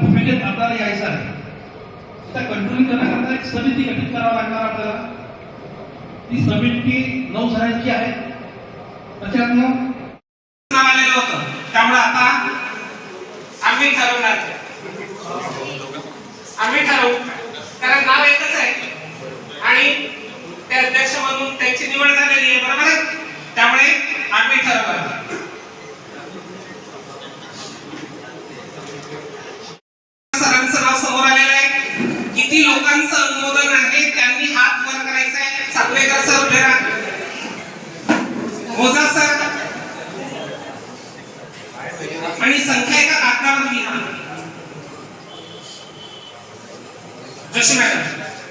भूमिकेत आपल्याला यायचं आहे. त्या कंट्रोलिंग करण्याकरता एक समिती गठीत करावं लागणार आपल्याला. ती समिती नऊ जणांची आहे. त्याच्यातनं नाव आलेलं होतं. त्यामुळे आता आम्ही ठरवणार आम्ही ठरवू. कारण नाव एकच आहे. आणि ते अध्यक्ष म्हणून त्यांची निवड झालेली आहे. बरोबर त्यामुळे आम्ही ठरवणार सरांचं नाव समोर आलेलं आहे लोकांचं अनुमोदन आहे त्यांनी हात वर करायचा आहे सातवेकर सर उभे राहा. मोजा सर. आणि संख्या एका कागदावर लिहा जोशी मॅडम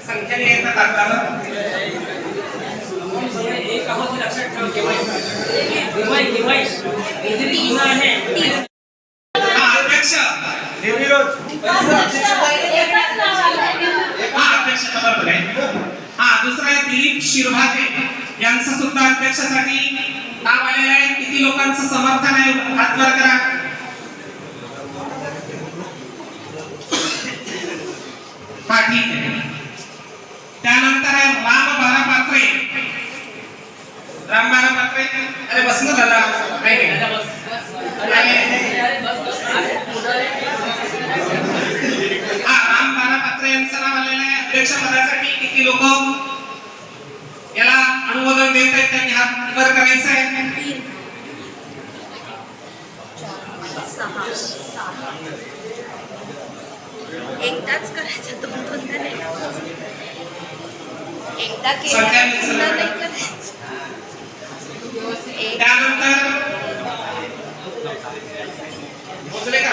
संख्या लिहा एका कागदावर. एक आहोत हे लक्षात ठेव केव्हा केव्हा हे आहे हा अध्यक्ष. बरोबर आहे. हा दुसरा आहे दिलीप शिरभाते. यांचं सुद्धा अध्यक्षासाठी नाव आलेलं आहे. किती लोकांचं समर्थन आहे? हात वर करा. हा ठीक आहे. त्यानंतर आहे राम बारा पात्रे राम बारा पात्रे अरे बस ना नाही हा राम बारा पात्रे यांचं नाव आलेलं आहे अध्यक्ष पदासाठी किती लोक याला अनुमोदन देत आहेत त्यांनी हात वर करायचं आहे. एकदाच करायचं दोन नाही एकदा केलं. नाही करायचं. एक त्यानंतर का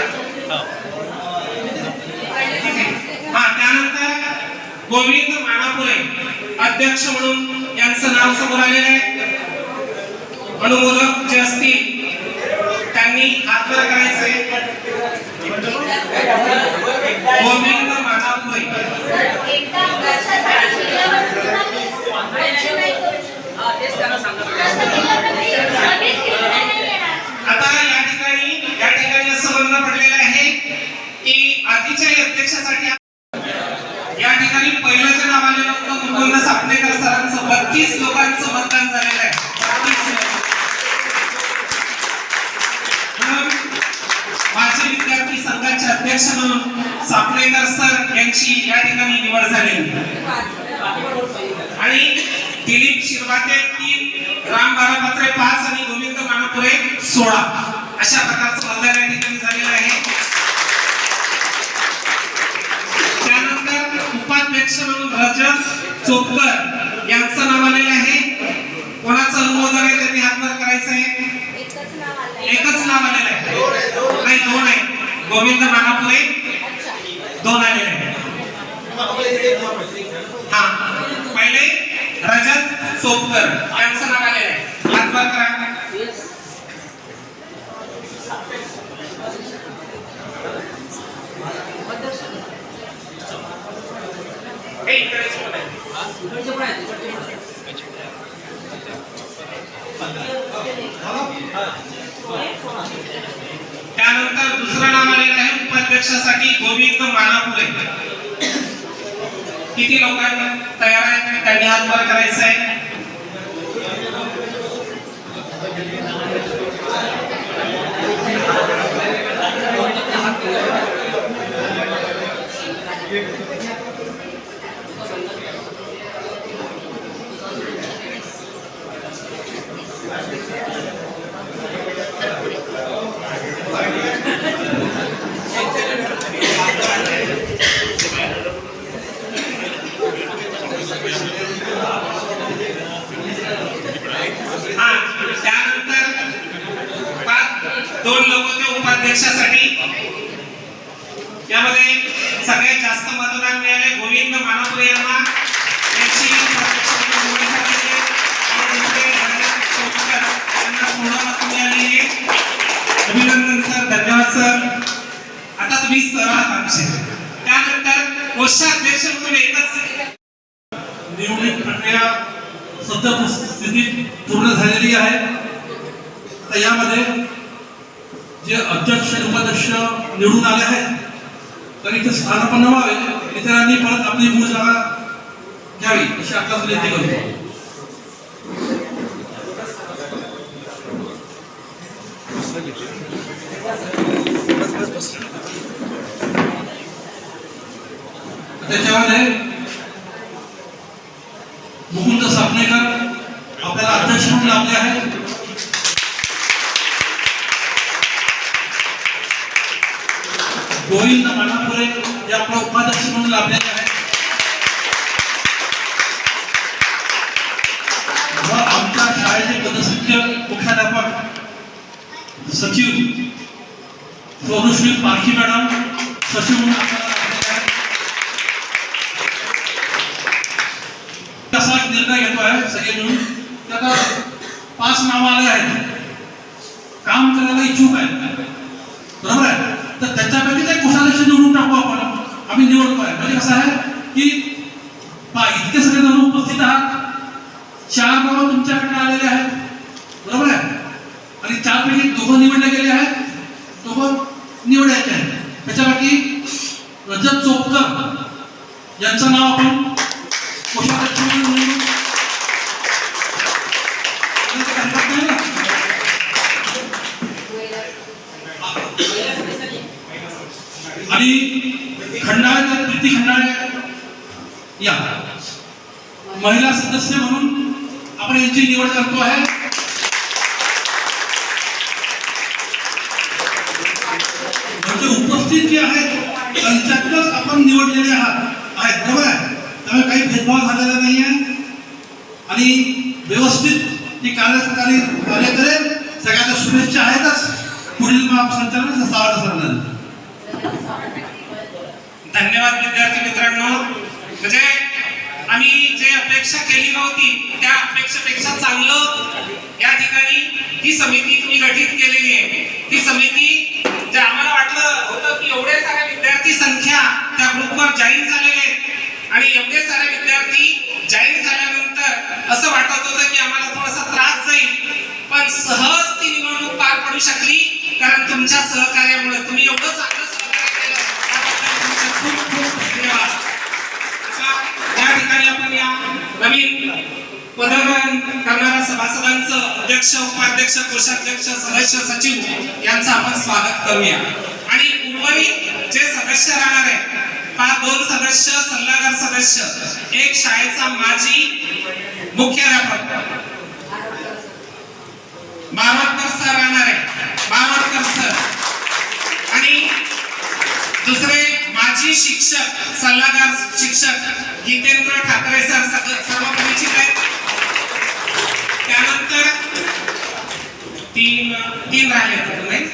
ठीक आहे. हा त्यानंतर गोविंद मानापुरे अध्यक्ष म्हणून यांचं नाव समोर आलेलं आहे. अनुमोदक जे असतील त्यांनी आदर करायचे गोविंद मानापुरे. आता या ठिकाणी या ठिकाणी असं म्हणणं पडलेलं आहे की आधीच्या अध्यक्षासाठी या ठिकाणी पहिलं जे नाव आलेलं होतं मुकुंद सापणेकर सरांचं बत्तीस लोकांचं मतदान झालेलं आहे 32 लोक. म्हणून माझे विद्यार्थी संघाचे अध्यक्ष म्हणून सापणेकर सर यांची या ठिकाणी निवड झाली. आणि दिलीप शिरवाते तीन राम बारापत्रे पाच आणि गोविंद मानपुरे सोळा. अशा प्रकारचं मतदान या ठिकाणी झालेलं आहे. त्यानंतर उपाध्यक्ष म्हणून रजत चोपकर यांचं नाव आलेलं आहे. कोणाचं अनुमोदन आहे त्यांनी हातवर करायचं आहे? एकच नाव आलेलं आहे. गोविंद मानापुरे अच्छा. दोन आलेले आहे हा पहिले रजत चोपकर यांचं नाव आलेलं आहे हातवर करा हे इकडेच पण आहे. इकडचे पण आहेत इकडचे पण आहेत. त्यानंतर दुसरं नाव आलेलं आहे गोविंद मानापुरे किती लोकांना तयार आहेत त्यांनी हातवर करायचा आहे Thank you त्यानंतर पाच दोन लोक ते उपाध्यक्षासाठी यामध्ये सगळ्यात जास्त मतदान मिळाले गोविंद मानापुरे यांना. यांची अभिनंदन सर. धन्यवाद सर. आता तुम्ही सर आहात आमचे. त्यानंतर कोषाध्यक्ष म्हणून एकच निवडणूक प्रक्रिया सध्या स्थितीत पूर्ण झालेली आहे. तर यामध्ये जे अध्यक्ष उपाध्यक्ष निवडून आले आहेत, तर इथे स्थानापन्न व्हावे इतरांनी परत आपली मूळ जागा घ्यावी, अशी आपल्याला विनंती मुकुंद सापनेकर आपल्याला अध्यक्ष म्हणून लाभले आहेत. गोविंद मानापुरे हे। उपाध्यक्ष सचिव सचिव निर्णय काम करायला इच्छुक आहेत बरोबर आहे तर त्याच्यापैकी ते कोषाध्यक्ष निवडून टाकू आपण आम्ही निवडतोय म्हणजे कसं आहे की इतके सगळे जण उपस्थित आहात चार नावं तुमच्याकडे आलेले आहेत बरोबर आहे आणि चारपैकी दोघं निवडले गेले आहेत दोघं निवडायचे आहेत त्याच्यापैकी रजत चोपकर यांचं नाव आपण? आणि खंडाळे तर प्रीती खंडाळे या. महिला सदस्य म्हणून आपण यांची निवड करतो आहे. म्हणजे उपस्थित जे आहेत त्यांच्यातच आपण निवडलेले आहात. आहेत बरोबर आहे. त्यामुळे काही भेदभाव झालेला नाही आहे आणि व्यवस्थित ती कार्यकारी कार्य करेल. सगळ्यांना शुभेच्छा आहेतच. पुढील महासंचालन सावड सरांना. धन्यवाद विद्यार्थी मित्रांनो. म्हणजे आम्ही जे अपेक्षा केली नव्हती त्या अपेक्षेपेक्षा चांगलं या ठिकाणी ही समिती तुम्ही गठीत केलेली आहे. ती समिती जे आम्हाला वाटलं होतं की एवढे साऱ्या विद्यार्थी संख्या त्या ग्रुपवर जाहीर झालेले आणि एवढे सारे विद्यार्थी जाहीर झाल्यानंतर असं वाटत होतं की आम्हाला थोडासा त्रास जाईल. पण सहज ती निवडणूक पार पडू शकली कारण तुमच्या सहकार्यामुळे. तुम्ही एवढं चांगलं सहकार्य केलं त्याबद्दल तुमचे खूप खूप धन्यवाद ठिकाणी आपण या नवीन करणाऱ्या सभासदांचं अध्यक्ष उपाध्यक्ष कोषाध्यक्ष सदस्य सचिव यांचं आपण स्वागत करूया. आणि उर्वरित जे सदस्य राहणार आहेत पाच दोन सदस्य सल्लागार सदस्य एक शाळेचा माजी मुख्याध्यापक बारवटकर सर राहणार आहे बारवटकर सर. आणि दुसरे माजी शिक्षक सल्लागार शिक्षक गीतेंद्र ठाकरे सर सर्व परिचित आहेत. त्यानंतर तीन तीन राहिले नाही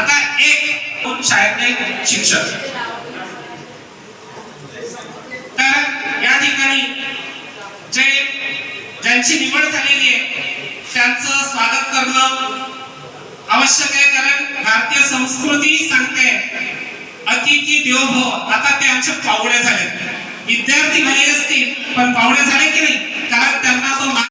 आता एक शाळेतले शिक्षक. तर या ठिकाणी जे ज्यांची निवड झालेली आहे त्यांचं स्वागत करणं आवश्यक आहे कारण भारतीय संस्कृती सांगते अतिथी देवभव हो. आता ते आमच्या पाहुणे झाले विद्यार्थी घरी असतील पण पाहुणे झाले की नाही? कारण त्यांना